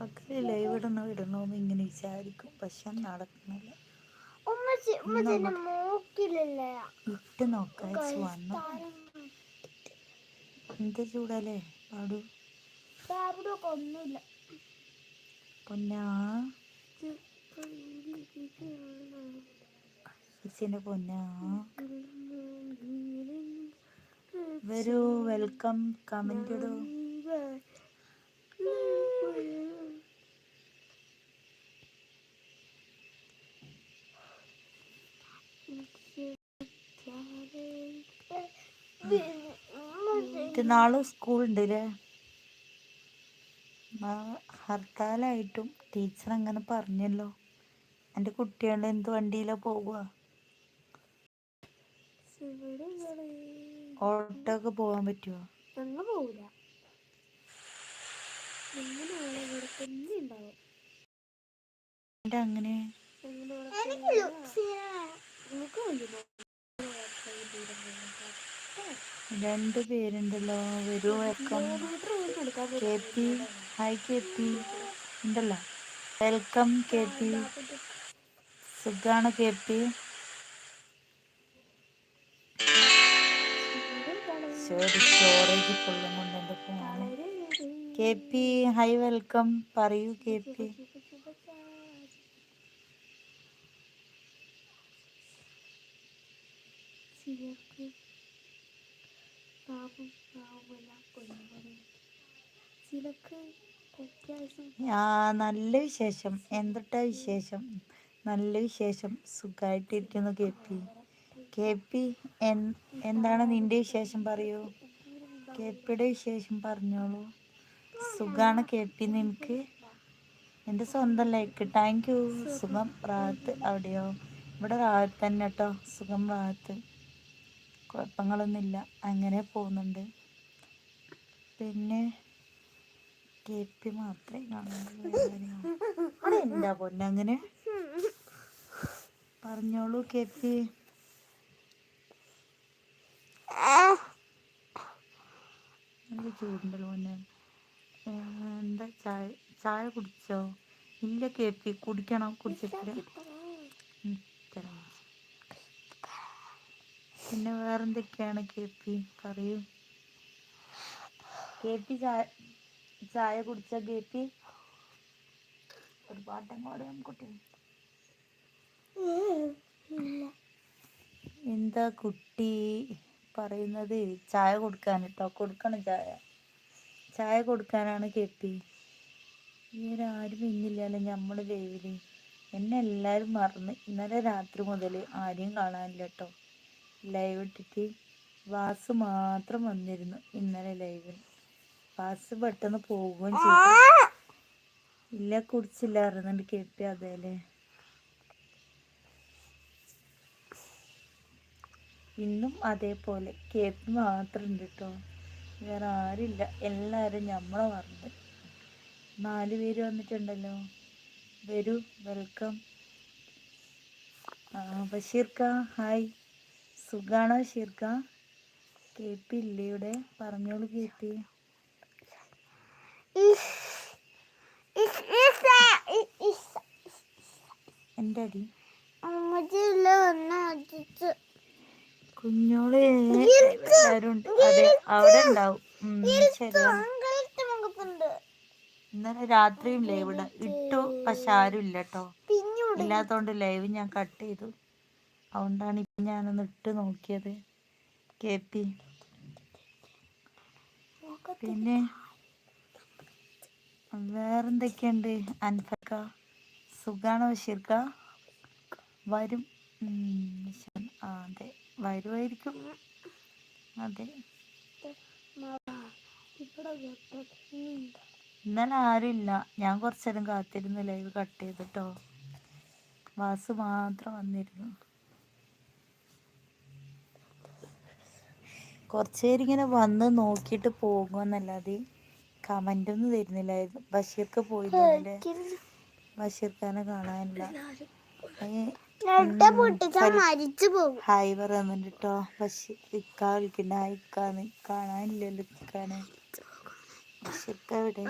തുടക്കത്തിൽ ലൈവ് ഇടണോ ഇടണോന്ന് ഇങ്ങനെ വിചാരിക്കും. പക്ഷെ നടക്കുന്നില്ല. ഇട്ട് നോക്കാൻ വന്നു. എന്ത് ചൂടല്ലേ? പാടു. ഒന്നുമില്ല പൊന്നാ. ചേച്ചിന്റെ പൊന്നാ. വരൂ. വെൽക്കം. കമന്റ് ഇടൂ. മറ്റന്നാൾ സ്കൂൾ ഉണ്ട് അല്ലേ ഹർത്താലായിട്ടും ടീച്ചർ അങ്ങനെ പറഞ്ഞല്ലോ. എന്റെ കുട്ടികളുടെ എന്ത് വണ്ടിയിലാ പോവുക? ഓട്ടോ ഒക്കെ പോകാൻ പറ്റുമോ ഞങ്ങൾ പോവില്ല അങ്ങനെ വേണ്ടി രണ്ട് പേരുണ്ടല്ലോ. വരൂ welcome. K P hi K P. ഉണ്ടല്ലോ. Welcome K P. സുഖാണ് കെ പി? ശരി സ്റ്റോറേജ് ഫുള്ളും കൊണ്ട് കെ പി ഹൈ വെൽക്കം. പറയൂ കെ പി. ആ നല്ല വിശേഷം. എന്തൊട്ടാ വിശേഷം? നല്ല വിശേഷം. സുഖമായിട്ടിരിക്കുന്നു കെ പി. കെ പി എന്താണ് നിന്റെ വിശേഷം പറയൂ? കെ പിയുടെ വിശേഷം പറഞ്ഞോളൂ. സുഖാണ് കെ പി നിനക്ക്? എന്റെ സ്വന്തം ലൈക്ക്. താങ്ക് യു സുഖം റാത്ത് അവിടെയോ? ഇവിടെ റാത്ത് തന്നെ കേട്ടോ സുഖം റാത്ത്. കുഴപ്പങ്ങളൊന്നുമില്ല. അങ്ങനെ പോകുന്നുണ്ട്. പിന്നെ കെ പി മാത്രമേ അവിടെ എന്താ പൊന്നെ അങ്ങനെ? പറഞ്ഞോളൂ കേപ്പി നല്ല ചൂടുണ്ടല്ലോ പൊന്നെ. എന്താ ചായ ചായ കുടിച്ചോ? ഇല്ല കേപ്പി കുടിക്കണം തരാം. പിന്നെ വേറെന്തൊക്കെയാണ് കേപ്പി പറയൂ. കേപ്പി ചായ ചായ കുടിച്ച കെ ഒരുപാട് പാടാം കുട്ടി എന്താ കുട്ടി പറയുന്നത്? ചായ കൊടുക്കാൻ കേട്ടോ കൊടുക്കണം ചായ. ചായ കൊടുക്കാനാണ് കേട്ടി പി. ഇവരാരും ഇന്നില്ലല്ലോ നമ്മൾ വേവിൽ എന്നെ എല്ലാരും മറന്ന് ഇന്നലെ രാത്രി മുതൽ ആരെയും കാണാനില്ല കേട്ടോ ലൈവ് ഇട്ടിട്ട് വാസ് മാത്രം വന്നിരുന്നു ഇന്നലെ ലൈവിൽ വാസ് പെട്ടെന്ന് പോവുകയും ചെയ്തു. ഇല്ല കുടിച്ചില്ല അറിയുന്നുണ്ട് കെ അതേലേ. ഇന്നും അതേപോലെ. കേപ്പ് പി മാത്രം ഉണ്ട് കേട്ടോ വേറെ ആരില്ല. എല്ലാവരും നമ്മളെ മറന്ന്. നാല് പേര് വന്നിട്ടുണ്ടല്ലോ. വരൂ വെൽക്കം. ബഷീർക്ക ഹായ്. സുഖാണോ ഷീർക്ക? കെ പി ഇല്ലേ ഇവിടെ? പറഞ്ഞോളൂ കെ പി അടി കുഞ്ഞോൾ അതെ അവിടെ ഉണ്ടാവും. ഇന്നലെ രാത്രിയും ലൈവ് ഇട ഇട്ടു പക്ഷെ ആരും ഇല്ല കേട്ടോ ഇല്ലാത്തോണ്ട് ലൈവ് ഞാൻ കട്ട് ചെയ്തു. അതുകൊണ്ടാണ് ഇപ്പൊ ഞാനൊന്ന് ഇട്ട് നോക്കിയത്. K P. പിന്നെ വേറെന്തൊക്കെയുണ്ട്? അൻഫക്ക സുഖാണോ ബഷീർക്ക? വരും. ആ അതെ. വരുമായിരിക്കും അതെ. ഇന്നലെ ആരുമില്ല. ഞാൻ കുറച്ചേരം കാത്തിരുന്നു ലൈവ് കട്ട് ചെയ്തിട്ടോ. വാസ് മാത്രം വന്നിരുന്നു. കുറച്ചേരിങ്ങനെ വന്ന് നോക്കിയിട്ട് പോകുമെന്നല്ലാതെ കമന്റ് ഒന്നും തരുന്നില്ലായിരുന്നു. ബഷീർക്ക് പോയില്ലേ ബഷീർക്കാനെ കാണാനില്ല. ഹായ് പറയുന്നുണ്ട് കേട്ടോ ബഷീർ ഇക്ക വിളിക്കണ്ട ഹായ് ഇക്കാന്ന് കാണാനില്ലല്ലോ ഇക്കാനെ. ബഷീർക്ക് എവിടെ?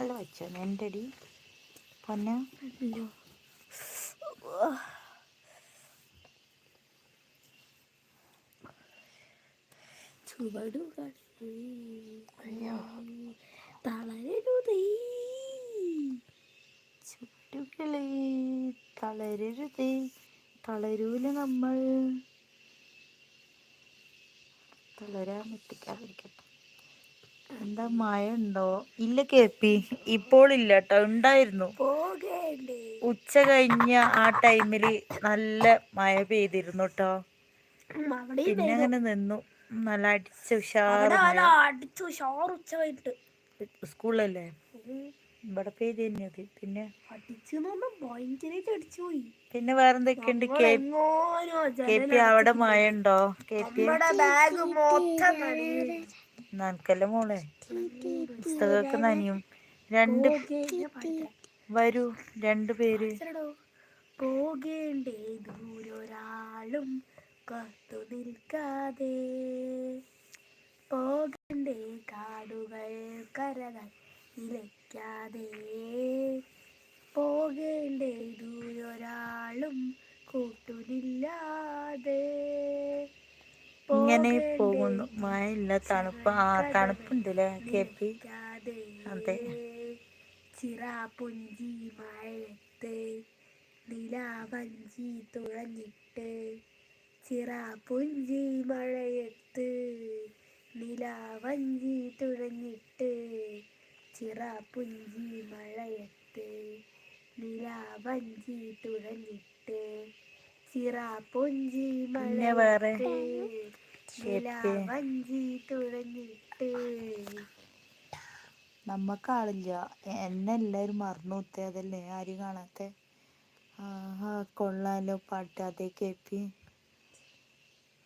അല്ല വെച്ചോ എന്റെ അടി പൊന്ന അല്ലോ ചുവടുകൾ തളരരുതേ ചുവടുകളെ തളരരുതേ തളരൂല നമ്മൾ. തളരാൻ പറ്റിക്കാതിരിക്കട്ടെ. എന്താ മഴ ഉണ്ടോ ഇല്ല കേപ്പി ഇപ്പോൾ ഇല്ല കേട്ടോ ഉണ്ടായിരുന്നു. ഉച്ച കഴിഞ്ഞ ആ ടൈമിൽ നല്ല മഴ പെയ്തിരുന്നു കേട്ടോ. പിന്നെ അങ്ങനെ നിന്നു. നല്ല അടിച്ച അടിച്ചു ഷോർ ഉച്ച കഴിഞ്ഞിട്ട്. സ്കൂളിലല്ലേ? ഇവിടെ പെയ്ത് തന്നെയത് പിന്നെ? പിന്നെ വേറെന്തൊക്കെയുണ്ട്? കെ പി അവിടെ മഴ ഉണ്ടോ കെ പി നനക്കല്ല മോളെ? പുസ്തകമൊക്കെ നനിയും. രണ്ട്. വരൂ. രണ്ടു പേര്? പോകേണ്ടേ ദൂരൊരാളും കാത്തു നിൽക്കാതെ. പോകണ്ടേ കാടുകൾ കരകൾ ഇലയ്ക്കാതെ. പോകേണ്ടേ ദൂരൊരാളും കൂട്ടുനില്ലാതെ. ഇങ്ങനെ പോകുന്നു. മഴയില്ല തണുപ്പ്. ആ തണുപ്പുണ്ടല്ലേ കെ പി? അതെ. ചിറാപുഞ്ചി മഴയത്ത് നിലാവഞ്ചി തുഴഞ്ഞിട്ട് ചിറാപുഞ്ചി മഴയത്ത് നിലാവഞ്ചി തുഴഞ്ഞിട്ട്. ചിറാപുഞ്ചി മഴയത്ത് നിലാവഞ്ചി തുഴഞ്ഞിട്ട്. വേറെ? മഴയത്ത് നിലാവഞ്ചി തുഴഞ്ഞിട്ട്. നമ്മക്കാളില്ല. എന്നെ എല്ലാവരും മറന്നു കുത്തി അതല്ലേ? ആരും കാണാത്തെ? ആഹാ കൊള്ളാലോ പാട്ട്. അതേ കെ പി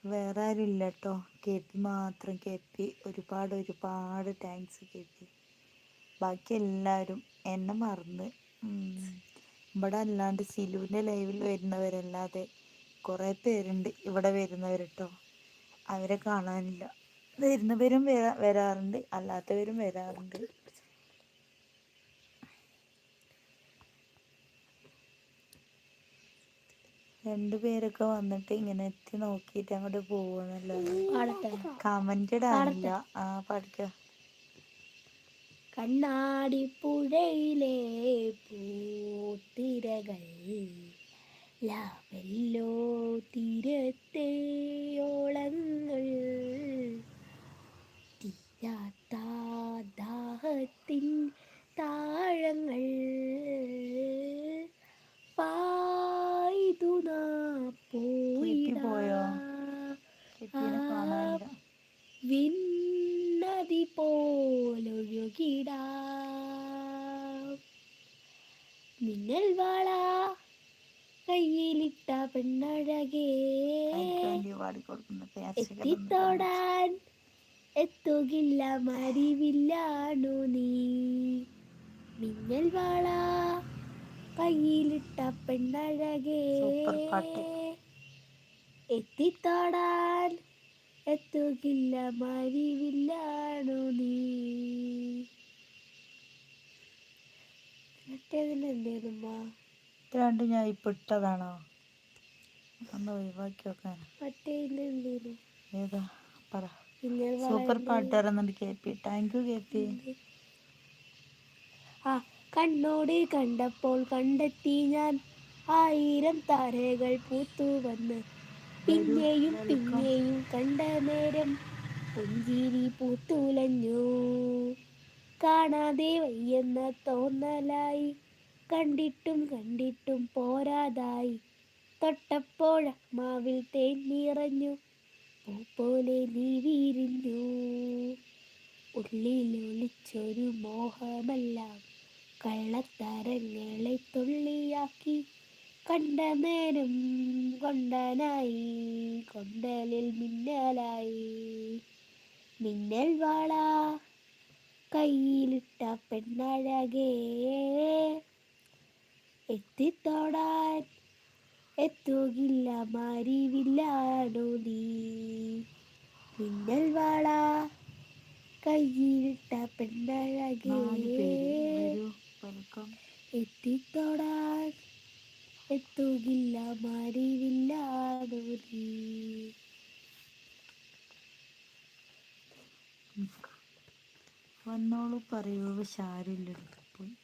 വേറെ ആരും ഇല്ല കേട്ടോ കെ പി മാത്രം കെ പി ഒരുപാട് ഒരുപാട് താങ്ക്സ് കെ പി ബാക്കി എല്ലാവരും എന്നെ മറന്ന്. ഇവിടെ അല്ലാണ്ട് സിലുവിന്റെ ലൈവിൽ വരുന്നവരല്ലാതെ കുറേ പേരുണ്ട് ഇവിടെ വരുന്നവർ കേട്ടോ അവരെ കാണാനില്ല. വരുന്നവരും വരാ വരാറുണ്ട്. അല്ലാത്തവരും വരാറുണ്ട്. രണ്ടു പേരൊക്കെ വന്നിട്ട് ഇങ്ങനെ എത്തി നോക്കിയിട്ട് അങ്ങോട്ട് പോവാന്നല്ലാതെ പാടട്ടെ കമന്റ് ഇടാനില്ല ആ പഠിക്ക. കണ്ണാടിപ്പുഴയിലെ പൂത്തിരകൾ ലാവല്ലോ തീരത്തെ ഓളങ്ങൾ തീരാത്ത ദാഹത്തിൻ താഴങ്ങൾ പായ്തു നാം പോയോ? പോയിടാ വിണ്ണതി പോലൊഴുകിടാ. മിന്നൽ വാള കയ്യിലിട്ട പെണ്ണഴകേ. എത്തിത്തോടാൻ എത്തുകില്ല മരിവില്ലാണു നീ. മിന്നൽ വാള കയ്യിലിട്ട പെണ്ണഴകേ. എത്തിത്താടാൻ എത്തുകില്ല മരിവില്ലാണു നീ? ഇത് രണ്ടും ഞാൻ ഇപ്പൊ ഇട്ടതാണോ? ഒന്ന് ഒഴിവാക്കി വെക്കാൻ എന്തേലും ഏതാ? പറ. സൂപ്പർ പാട്ട് ഇറങ്ങുന്നുണ്ട് K P thank you K P ആ കണ്ണോട് കണ്ടപ്പോൾ കണ്ടെത്തി ഞാൻ ആയിരം താരകൾ പൂത്തു വന്ന്. പിന്നെയും പിന്നെയും കണ്ട നേരം പുഞ്ചിരി പൂത്തുലഞ്ഞു. കാണാതെ വയ്യെന്ന തോന്നലായി. കണ്ടിട്ടും കണ്ടിട്ടും പോരാതായി. തൊട്ടപ്പോൾ തേൻ നിറഞ്ഞു പൂ പോലെ നീ വീരിഞ്ഞു. ഉള്ളിലൊളിച്ചൊരു മോഹമെല്ലാം. കള്ളത്തരങ്ങളെ തുള്ളിയാക്കി. കണ്ട നേരം കൊണ്ടനായി കൊണ്ടലിൽ മിന്നലായി. മിന്നൽ വാള കയ്യിലിട്ട പെണ്ണഴകേ. എത്തിത്തോടാൻ എത്തുകില്ല മരിവില്ലാണു നീ? മിന്നൽ വാള കയ്യിലിട്ട പെണ്ണഴകേ. നോക്കാം എത്തിത്തോടാൻ എത്തുകില്ല മറിവില്ലാണോ നീ വന്നോളൂ പറയൂ പോയി.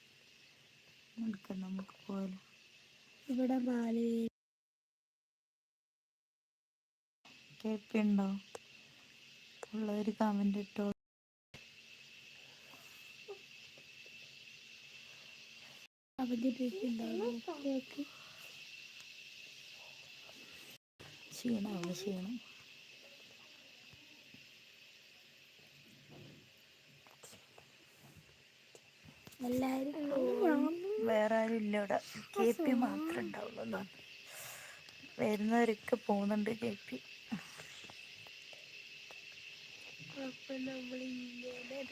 എടുക്കാം നമുക്ക് പോയാലോ ഇവിടെ മാല കേട്ടുണ്ടോ ഉള്ളവർ കമന്റ് ഇട്ടോ? ക്ഷീണമാവും ക്ഷീണം? എല്ലാവരും വേറെ ആരും ഇല്ല ഇവിടെ. കെ പി മാത്രമേ ഉണ്ടാവുള്ളൂ വരുന്നവരൊക്കെ പോകുന്നുണ്ട് കെ പി അപ്പൊ നമ്മൾ ഇങ്ങനെ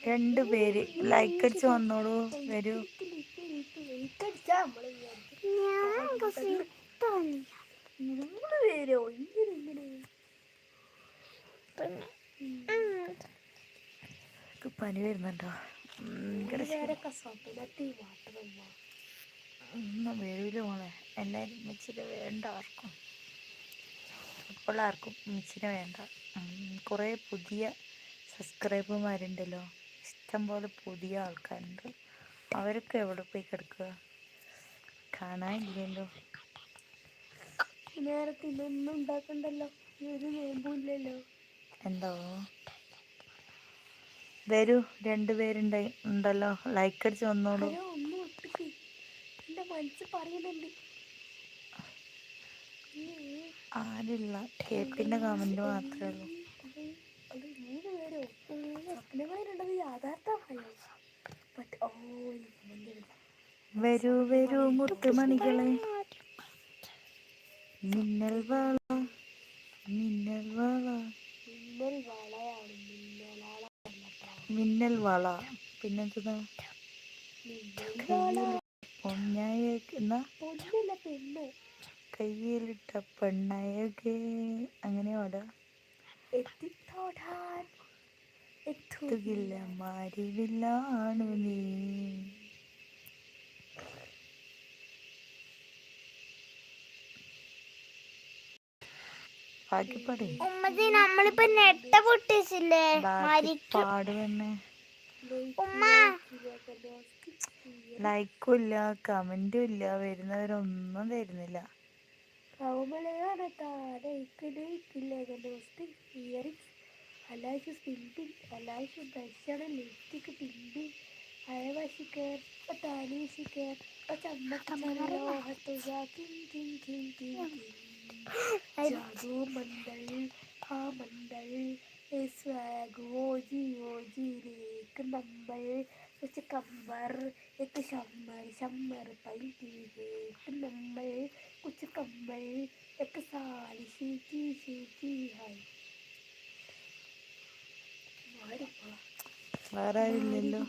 രണ്ട് പേര് ലൈക്ക് അടിച്ച് വന്നോളൂ വരൂ. പനി വരുന്നുണ്ടോ? ഒന്നും വരൂല മോളെ. എല്ലാവരും ഉമ്മച്ചിനെ വേണ്ട ആർക്കും. ഇപ്പോഴാർക്കും മിച്ചിന് വേണ്ട. കുറേ പുതിയ സബ്സ്ക്രൈബർമാരുണ്ടല്ലോ. ഇഷ്ടംപോലെ പുതിയ ആൾക്കാരുണ്ട്. അവരൊക്കെ എവിടെ പോയി കിടക്കുക? കാണാനില്ലല്ലോ. നേരത്തെ ഇതൊന്നും ഉണ്ടാക്കണ്ടല്ലോ. ഒരു നോമ്പില്ലല്ലോ എന്തോ? വരൂ രണ്ടുപേരുണ്ട് ഉണ്ടല്ലോ. ലൈക്ക് അടിച്ച് വന്നോളൂ. മനസ്സ് പറയുന്നുണ്ട്. ആരില്ല കേട്ടിന്റെ കമന്റ് മാത്രമേ ഉള്ളൂ. യാഥാർത്ഥമായോ ഓ മനസ്സിലായി. വരൂ വരൂ. മുത്തുമണികളെ മിന്നൽ വാള മിന്നൽ വാള. മിന്നൽ വാളയാണ് മിന്നൽ വാള പിന്നെന്താ കയ്യിലിട്ട പെണ്ണയകെ. അങ്ങനെ പാടാ എത്തിത്തോടാൻ എത്തുകില്ല മരുവിലാണു നീ ഉമ്മച്ചി നമ്മളിപ്പോ നെട്ട പൊട്ടിച്ചില്ലേ? ലൈക്കും ഇല്ല കമന്റും ഇല്ല വരുന്നവരൊന്നും തരുന്നില്ല കൗമളയാണ് ബ്രഷാണ് lipstick പിൻപിങ് അയവശിക്കർ താനീശിക്കർ ചമ്മക്കമല്ലോ ഹത്തുക king king king king जादू मंडल हा मंडल स्वैग ओजी ओजी रे एक नंबर कुछ कंबर एक शम्बर शम्बर पैंती एक नंबर कुछ कंबर एक साल शीकी शीकी है വേറെ ആരുമില്ലല്ലോ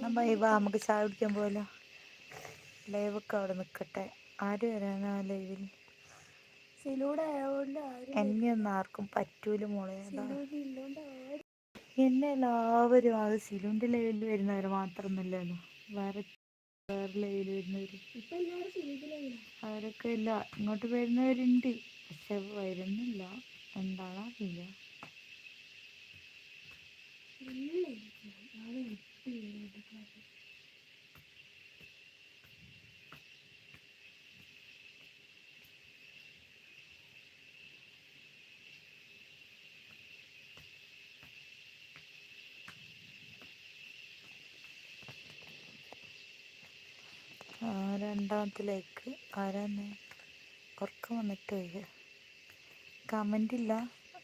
നമ്മ ഈ വാ നമുക്ക് ചായ കുടിക്കാൻ പോലോ ലൈവൊക്കെ അവിടെ നിൽക്കട്ടെ ആര് വരാനാ ലൈവിൽ എന്നെ ഒന്നും ആർക്കും പറ്റൂല മോളെ എന്നെ എല്ലാവരും അത് സിലുവിന്റെ ലൈവിൽ വരുന്നവർ മാത്രമൊന്നുമല്ലല്ലോ. വേറെ വേറെ ലൈവിൽ വരുന്നവർ സിലൂഡിലാണ് അവരൊക്കെ ഇല്ല. ഇങ്ങോട്ട് വരുന്നവരുണ്ട്. പക്ഷെ വരുന്നില്ല. എന്താണോ അറിയില്ല. ആ, രണ്ടാമത്തെ ലൈക്ക് ആരാന്ന് ഉറക്കം വന്നിട്ട് കമന്റ് ഇല്ല.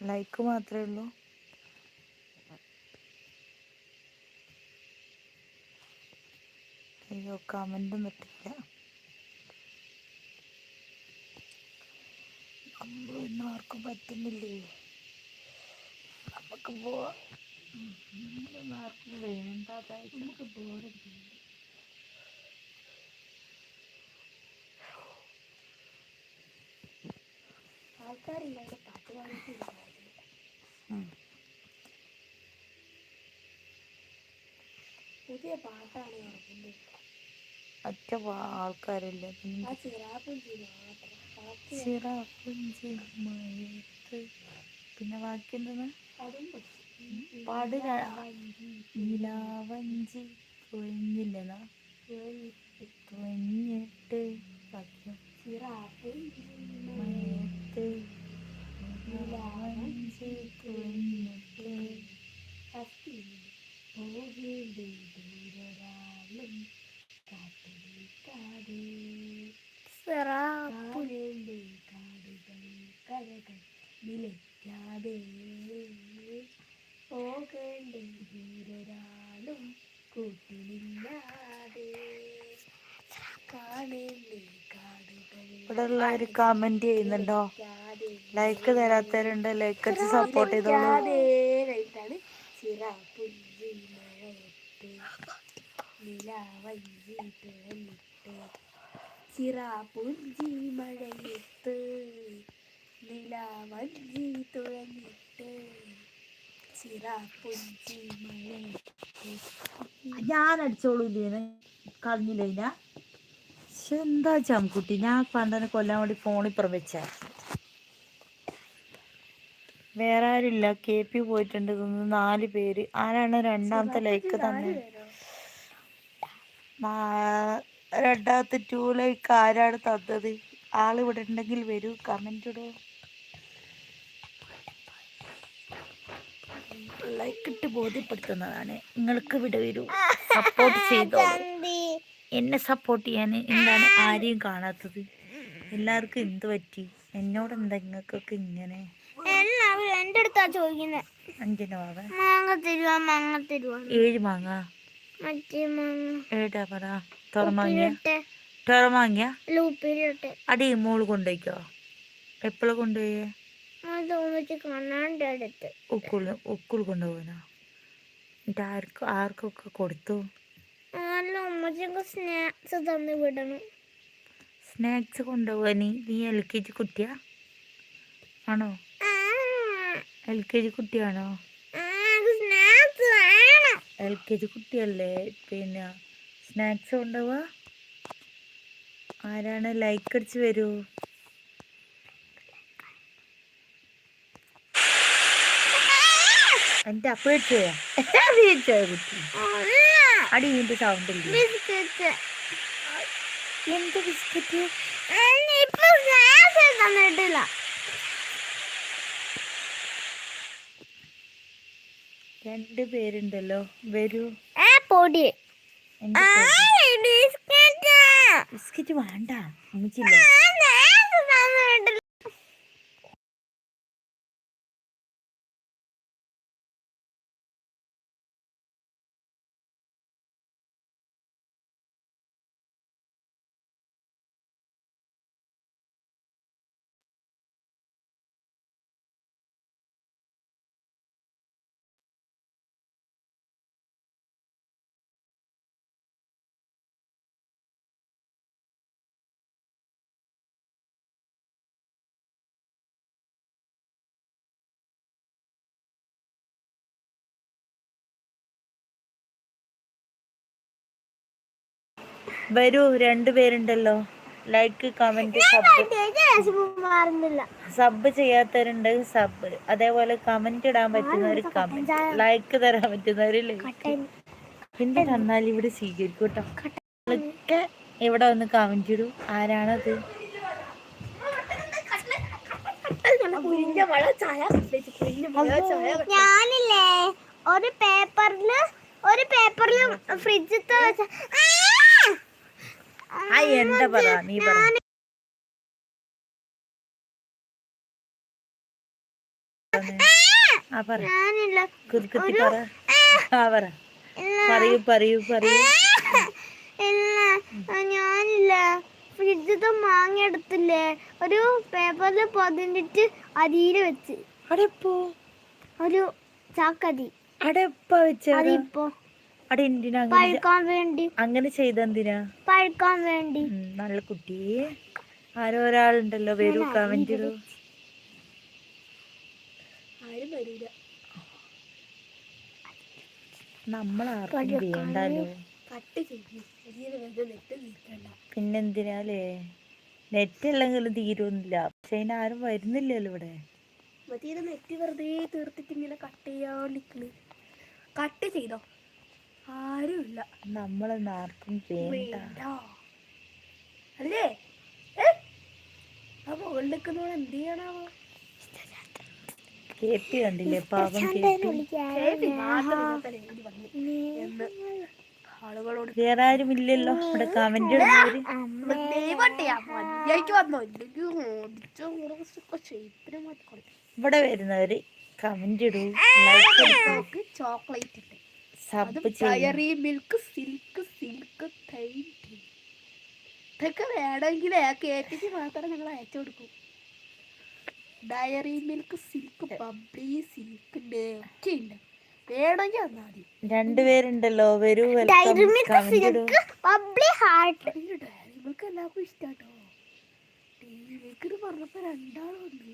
ലൈക്ക് മാത്രമേ ഉള്ളൂ. അയ്യോ കമന്റും പറ്റില്ല നമ്മൾ ആർക്കും പറ്റുന്നില്ലേ? നമുക്ക് പോവാം. ആർക്കും വേണ്ട അതായത് നമുക്ക് ബോറടിക്കുന്നു പാട്ട് പാടിയിട്ടില്ല. പുതിയ പാട്ടാണ് ഇറങ്ങുന്നത്. ഒറ്റ ആൾക്കാരില്ല പിന്നെ ബാക്കി ചിറപുഞ്ചി പിന്നെ ബാക്കി എന്താണ്. പാട് നിലാവഞ്ചി തുഴഞ്ഞില്ലെന്നാ തുഴഞ്ഞിട്ട്, ബാക്കിയോ ചിറാപ്പുഞ്ചി, മഴയത്ത് നിലാവഞ്ചി തുഴഞ്ഞിട്ട് കത്തി, പോകേണ്ടേ ദൂരൊരാളും കാടുകൾ ഇവിടെ ഉള്ളവർ കമന്റ് ചെയ്യുന്നുണ്ടോ? ലൈക്ക് തരാത്തവരുണ്ട് ലൈക്ക് അടിച്ച് സപ്പോർട്ട് ചെയ്തോളൂ. ചിറാപ്പുഞ്ചി മഴയത്ത് നിലാവഞ്ചി തുഴഞ്ഞിട്ട് ചിറാപ്പുഞ്ചി മഴയത്ത് ഞാൻ അടിച്ചോളൂല്ലേന്ന് കളഞ്ഞില്ല പക്ഷെ എന്താ ചാംകുട്ടി ഞാൻ പണ്ടനെ കൊല്ലാൻ വേണ്ടി ഫോണിപ്പുറം വെച്ച വേറെ ആരില്ല കെ പി പോയിട്ടുണ്ട്. നാല് പേര്. ആരാണ് രണ്ടാമത്തെ ലൈക്ക് തന്നെ രണ്ടാമത്തെ ടൂ ലൈക്ക് ആരാണ് തന്നത്? ആൾ ഇവിടെ ഉണ്ടെങ്കിൽ വരൂ കമന്റ് ഇടൂ. ലൈക്ക് ഇട്ട് ബോധ്യപ്പെടുത്തുന്നതാണ്. നിങ്ങൾക്ക് ഇവിടെ വരൂ. സപ്പോർട്ട് ചെയ്തോളൂ. എന്നെ സപ്പോർട്ട് ചെയ്യാൻ എന്താണ് ആരെയും കാണാത്തത്? എല്ലാവർക്കും എന്ത് പറ്റി? എന്നോട് എന്താ നിങ്ങൾക്കൊക്കെ ഇങ്ങനെ? എല്ലാവരും എന്റെ അടുത്താ ചോദിക്കുന്നത് അഞ്ചിന് മാവ മാങ്ങ തരുവാ മാങ്ങ തരുവാ. ഏഴ് മാങ്ങ. മറ്റേ മാങ്ങ. ഏടാ പറ തുറമാങ്ങിയ തുറമാങ്ങിയ അടി മോൾ കൊണ്ടുപോയിക്കോ? എപ്പോഴും കൊണ്ടുപോയേ? ഉക്കുൾ കൊണ്ടുപോകാനോ എന്നിട്ട് ആർക്കും ആർക്കൊക്കെ കൊടുത്തു? സ്നാക്സ് കൊണ്ടുപോകാൻ നീ എൽ കെ ജി കുട്ടിയാ? ആണോ? എൽ കെ ജി കുട്ടിയാണോ? എൽ കെ ജി കുട്ടിയല്ലേ? പിന്നെ സ്നാക്സ് കൊണ്ടുപോവാ. ആരാണ് ലൈക്ക് അടിച്ച് വരൂ. എന്റെ അപ്പ കുട്ടി. അടി ഇതിന്റെ സൗണ്ട് എന്ത് ബിസ്ക്കറ്റ്? തന്നിട്ടില്ല. രണ്ട് പേരുണ്ടല്ലോ. വരൂ. പൊടി. ബിസ്ക്കറ്റ്. വേണ്ട അമ്മച്ചില്ലേ? വരൂ രണ്ട് പേരുണ്ടല്ലോ. ലൈക്ക് കമന്റ് സബ് ചെയ്യാത്തവരുണ്ട്. സബ് അതേപോലെ കമന്റ് ഇടാൻ പറ്റുന്നവര് കമന്റ് ലൈക്ക് തരാൻ പറ്റുന്നവര് ലൈക്ക് പിന്നെ തന്നാൽ ഇവിടെ സ്വീകരിക്കും കേട്ടോ. ഇവിടെ ഒന്ന് കമന്റ് ഇടൂ. ആരാണത്? ഞാനില്ലേ? ഒരു പേപ്പറിൽ ഒരു പേപ്പറിൽ ഫ്രിഡ്ജ് വെച്ച ആ എന്താ പറ? നീ പറ. ആ പറ. പറ. ആ. പറ. പറയൂ പറയൂ പറയൂ. ഇല്ല. ഞാനില്ല. ഫ്രിഡ്ജിത്തെ മാങ്ങ എടുത്തില്ലേ ഒരു പേപ്പറിൽ പതിനിട്ട് അരിയിൽ വെച്ച്. അടപ്പോ ഒരു ചാക്കരി അടപ്പ വെച്ചോ അതിപ്പോ. എന്തിനാ പഴുക്കാൻ വേണ്ടി. അങ്ങനെ ചെയ്തെന്തിനാ? പഴുക്കാൻ വേണ്ടി. നല്ല കുട്ടി. ആരോ ഒരാളുണ്ടല്ലോ വരൂ കമന്റ് ഇടൂ. നമ്മൾ ആർക്കും വേണ്ടല്ലോ. പിന്നെന്തിനാലേ? നെറ്റ് അല്ലെങ്കിലും തീരുന്നില്ല. പക്ഷെ അതിന് ആരും വരുന്നില്ലല്ലോ ഇവിടെ. നെറ്റ് വെറുതെ തീർത്തിട്ട് ഇങ്ങനെ കട്ട് ചെയ്യാണ്ടിരിക്കണ്. കട്ട് ചെയ്തോ? ആരുമില്ല. നമ്മളൊന്നും ആർക്കും വേണ്ട. അല്ലേ? ആ മുകളിൽ നിൽക്കുന്നവൾ എന്ത് ചെയ്യണാവോ കേപ്പി കണ്ടില്ലേ? വന്നു. ആളുകളോട് വേറെ ആരും ഇല്ലല്ലോ. ഇവിടെ കമന്റ് ഇവിടെ വരുന്നവര് കമന്റ് ഇടൂ. Chocolate sub Dairy Milk Silk Silk തൈറ്റ് ഇതൊക്കെ വേണമെങ്കിൽ ആ കേക്കിന് മാത്രം ഞങ്ങൾ അയച്ചു കൊടുക്കും. Dairy Milk Silk bubbly Silk ഒക്കെ ഉണ്ട് വേണമെങ്കിൽ വന്നാൽ മതി. രണ്ടുപേരുണ്ടല്ലോ. വരൂ Dairy Milk Silk bubbly heart. Dairy Milk എല്ലാവർക്കും ഇഷ്ടാട്ടോ. ഡയറി മിൽക്ക് പറഞ്ഞപ്പോ രണ്ടാളും ഉണ്ട്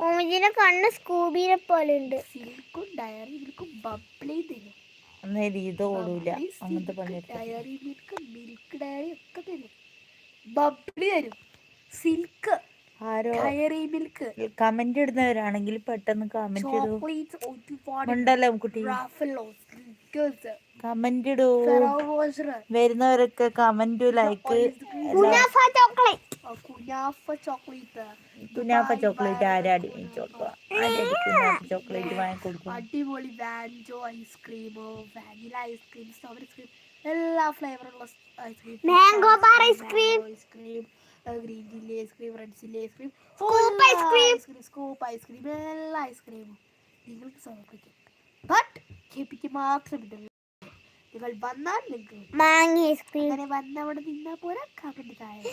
ഓമിജിന്റെ കണ്ണ് സ്കൂബിനെ പോലെ ഉണ്ട്. സിൽക്കും ഡയറി മിൽക്കും ബബ്ലി തരും അന്നേരം ഇത് ഓടൂല. അങ്ങനത്തെ പണി ഡയറി മിൽക്ക് മിൽക്ക് ഡയറി ഒക്കെ തരും. ബബ്ലി തരും. സിൽക്ക് ആരോ? ഡയറി മിൽക്ക് കമന്റ് ഇടുന്നവരാണെങ്കിൽ പെട്ടെന്ന് കമന്റ് ഇടും ഉണ്ടല്ലോ കുട്ടി. കമന്റ് ഇടൂ വരുന്നവരൊക്കെ കമന്റ് ലൈക്ക് കുനാഫ ചോക്ലേറ്റ്. കുനാഫ ചോക്ലേറ്റ്. കുനാഫ ചോക്ലേറ്റ് ആരാടി ചോക്ലേറ്റ് വാങ്ങി കൊടുക്കും അടിപൊളി വാൻജോ ice cream vanilla ice cream strawberry ice cream എല്ലാ ഫ്ലേവറുള്ള ice cream. Mango bar ice cream. Ice cream green chilli ice cream red chilli ice cream scoop ice cream. Scoop ice cream എല്ലാ ഐസ്ക്രീമും. നിങ്ങൾക്ക് സമർപ്പിക്കും but കേപ്പിക്ക് മാത്രം ഇത് നിങ്ങൾ വന്നാൽ നിങ്ങൾക്ക് മാങ്ങ ഐസ്ക്രീം അങ്ങനെ വന്നവിടെ നിന്നാ പോരാ കമന്റ് താഴെ.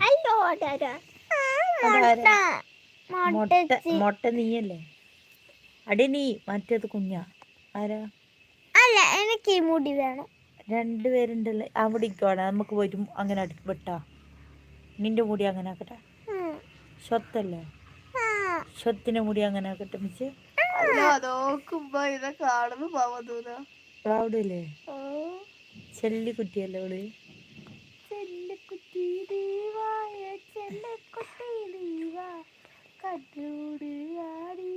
ഹലോ? മുട്ട. മൊട്ട നീയല്ലേ? അടി നീ മറ്റേത് കുഞ്ഞാ. ആരാ? അല്ല എനിക്ക് ഈ മുടി വേണം. രണ്ടുപേരുണ്ടല്ലേ അവിടെ ഇരിക്കുവാണ്. നമുക്ക് വരും അങ്ങനെ അടുത്ത് വിട്ടാ. നിന്റെ മുടി അങ്ങനെ ആക്കട്ടെ. സ്വത്തല്ലേ? ആ. സ്വത്തിന്റെ മുടി അങ്ങനെ ആക്കട്ടെ മിച്ച്. നോക്കുമ്പോ ഇത് കാണുമ്പോ പോവാ അവിടെ അല്ലേ ചെല്ലി കുട്ടിയല്ലേ അവൾ? ചെല്ലക്കുട്ടി ദീവായ ചെല്ലക്കുട്ടി ദീവാ. കട്ടൂട് ആടി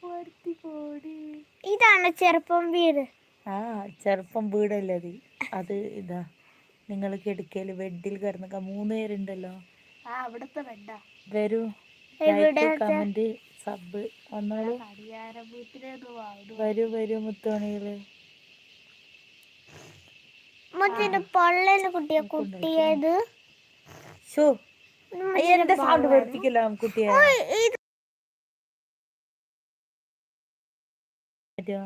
പൊരുത്തി പോടി. ഇതാണ് ചെറുപ്പം വീട്. ആ ചെറുപ്പം വീടല്ലേ അത്? അത് ഇതാ നിങ്ങൾ കിടക്കൽ ബെഡിൽ കിടന്നൊക്കെ മൂന്ന് പേരുണ്ടല്ലോ. ആ അവിടത്തെ വെണ്ട വരൂ. എവിടെ കമന്റ്. സബ് വന്നോളൂ വരൂ വരൂ മുത്തോണിയിൽ മുച്ചിന്റെ പൊള്ളൽ കുട്ടിയെ കുട്ടിയത്? ഷോ എന്റെ സൗണ്ട് വരുത്തിക്കില്ല കുട്ടിയെ. ഞാനും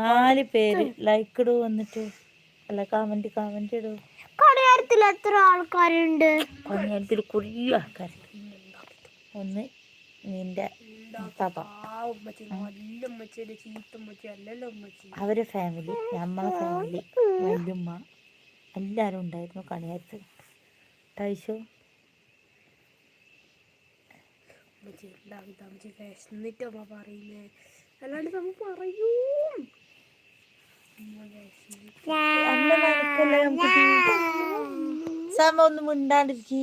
നാല് പേര് ലൈക്ക് ഇടൂ വന്നിട്ട്. അല്ല കമന്റ് കമന്റ് ഇടൂ. കടയാരത്തിൽ എത്ര ആൾക്കാരുണ്ട്? കൊഞ്ഞത്തിൽ കുറേ ആൾക്കാർ ഒന്ന് നിന്റെ അവരെ ഫാമിലി നമ്മളെ ഫാമിലി വല്യമ്മ. എല്ലാരും ഉണ്ടായിരുന്നു കണിയാത്ത് തൈശോ വിശന്നിട്ട് അമ്മ പറയുന്നേ. അല്ലാണ്ട് നമ്മ പറയൂ ഉമ്മ വിശന്നിട്ട് അല്ല നനക്കല്ലേ നമുക്ക് സമ ഒന്ന് മിണ്ടാണ്ടിരിക്കി.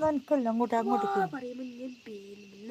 നനക്കല്ലോ അങ്ങോട്ട് അങ്ങോട്ട്